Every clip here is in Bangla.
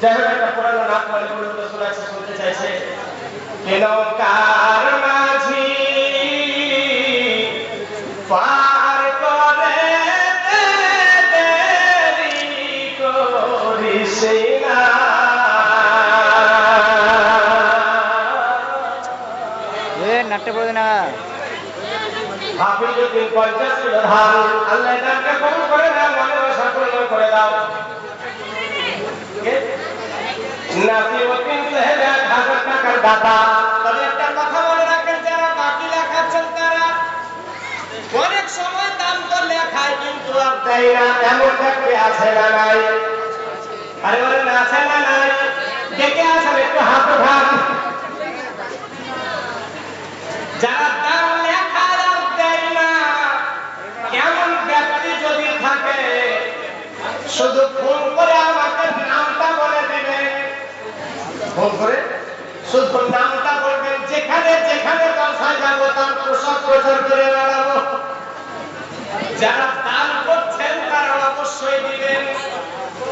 যাই হোক একটা পুরানো নাম মনে করলে তো শুনতে চাইছে। নাট্য পড়ে না। হাফিজুদ্দিন পঞ্চাশ কিলো ধান, আল্লাহ তাকে কবুল করে দাও মনে আশা পূর্ণ করে দাও। বাকি লেখাচ্ছেন তারা অনেক সময় দাম তো আছে না নাই। আরে বলেন, আছে না নাই? ডেকে আসেন, একটু হাত উঠান। শুধু ফোন করে আমাকে নামটা বলে দিবেন ফোন করে? শুধু নামটা বলবেন, যেখানে যেখানে দশায় যাব, তার পোশাক প্রচার করে বেড়াবো যারা দান করছেন তারা অবশ্যই দিবেন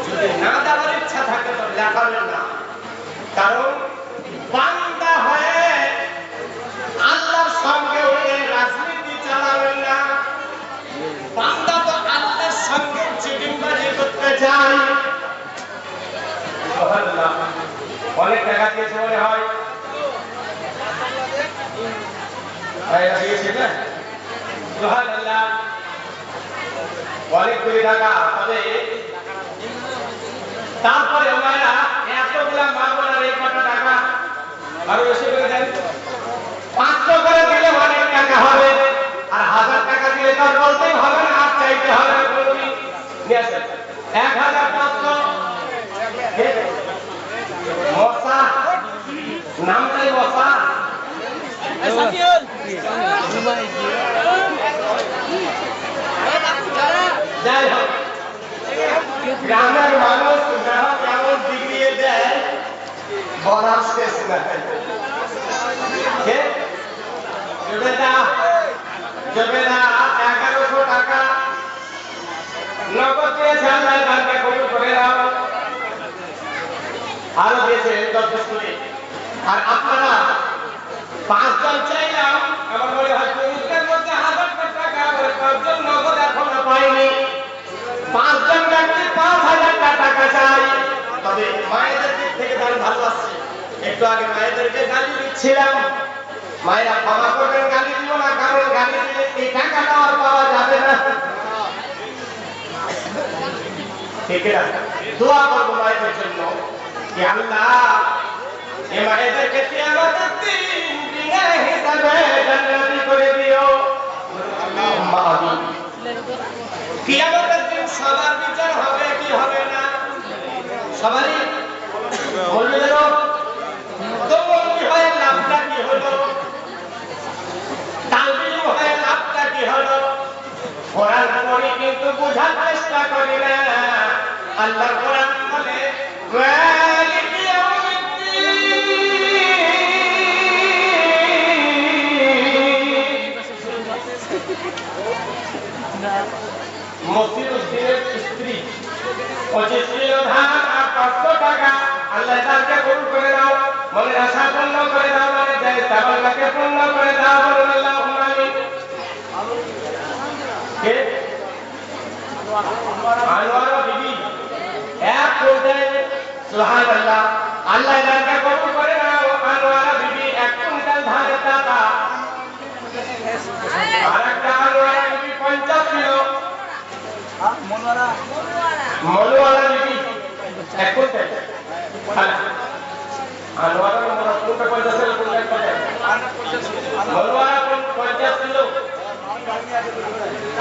যদি না দেওয়ার ইচ্ছা থাকে তো লেখাবেন না কারণ বান্দা হয়ে আল্লাহর সঙ্গে ওই রাজনীতি চালাবেন না বান্দা তো আল্লাহর সঙ্গে চিটিংবাজি করতে চায় সুবহানাল্লাহ। অনেক টাকা দিয়েছে মনে হয় টাকা দিয়েছে না সুবহানাল্লাহ। অনেক কোটি টাকা তবে তারপরে ওনারা এতগুলা মামলার এই কটা টাকা আরও বেশি করে দেন পাঁচশো করে দিলে অনেক টাকা হবে আর হাজার টাকা দিলে তো আর বলতেই হবে না আর চাইতে হবে না কোনোদিন। নিয়ে আসেন। এক হাজার পাঁচশো কে? মশা নামটাই মশা যাই হোক গ্রামের মানুষ গ্রাহক কেমন ডিগ্রিয়ে দেয় বলার শেষ নাই কে? জবেদা জবেদা এগারোশো টাকা। নগদ দিয়েছে আল্লাহ তাকে কবুল করে দাও আরও যথেষ্ট আর আপনারা পাঁচজন চাইলাম, আমার পাইনি। একটু আগে মায়েদেরকে গালি দিচ্ছিলাম। মায়েরা ক্ষমা করবেন, গালি দিব না, কারণ গালি দিলে এই টাকাটা আর পাওয়া যাবে না। সবার বিচার হবে কি হবে না সবারই বলবেন তো বলবি হয় লাভটা কি হলো তালবিল হয় লাভটা কি হলো কোরআন পড়ি কিন্তু বোঝার চেষ্টা করি না আল্লাহ কোরআন বলে মালিক মসিরুদ্দিনের স্ত্রী পঁচিশ কিলো ধান আর পাঁচশো টাকা। আল্লাহ তাকে কবুল করে দাও, মনের আশা পূর্ণ করে দাও মানে তাবাল্লাকে পূর্ণ করে দাও বলুন আনোয়ারা বিবি এক কুইন্টাল সুবহানাল্লাহ আল্লাহ তাকে কবুল করে দাও আনোয়ারা বিবি এক কুইন্টাল ধানের টাকা আর একটা আনোয়ারা বিবি পঞ্চাশ কিলো মনোয়ালা বিবি এক কুইন্টাল আনোয়ারা নম্বর কোনটা পঞ্চাশ কিলো কোনটা এক কুইন্টাল মনোয়ারা পঞ্চাশ কিলো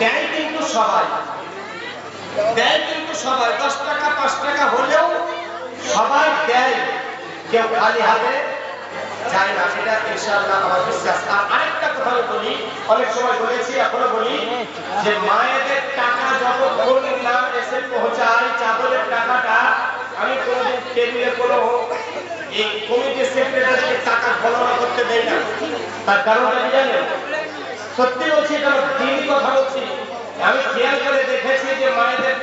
দেয় কিন্তু সবাই। দেয় কিন্তু সবাই। দশ টাকা, পাঁচ টাকা হলেও সবাই দেয়। কেউ খালি হাতে যায় না, সেটা ইনশাআল্লাহ আমার বিশ্বাস। আর আরেকটা কথা বলি, অনেক সময় বলেছি, এখনও বলি, যে মায়েদের টাকা যতক্ষণ না এসে পৌঁছায়, চাদরের টাকাটা, আমি কোনোদিন টেবিলে কোনো এই কমিটির সেক্রেটারিকে টাকা গণনা করতে দেয় না। তার কারণটা জানেন? সত্যি বলছি এটা দিনই কথা বলছি। আমি খেয়াল করে দেখেছি যে মায়েদের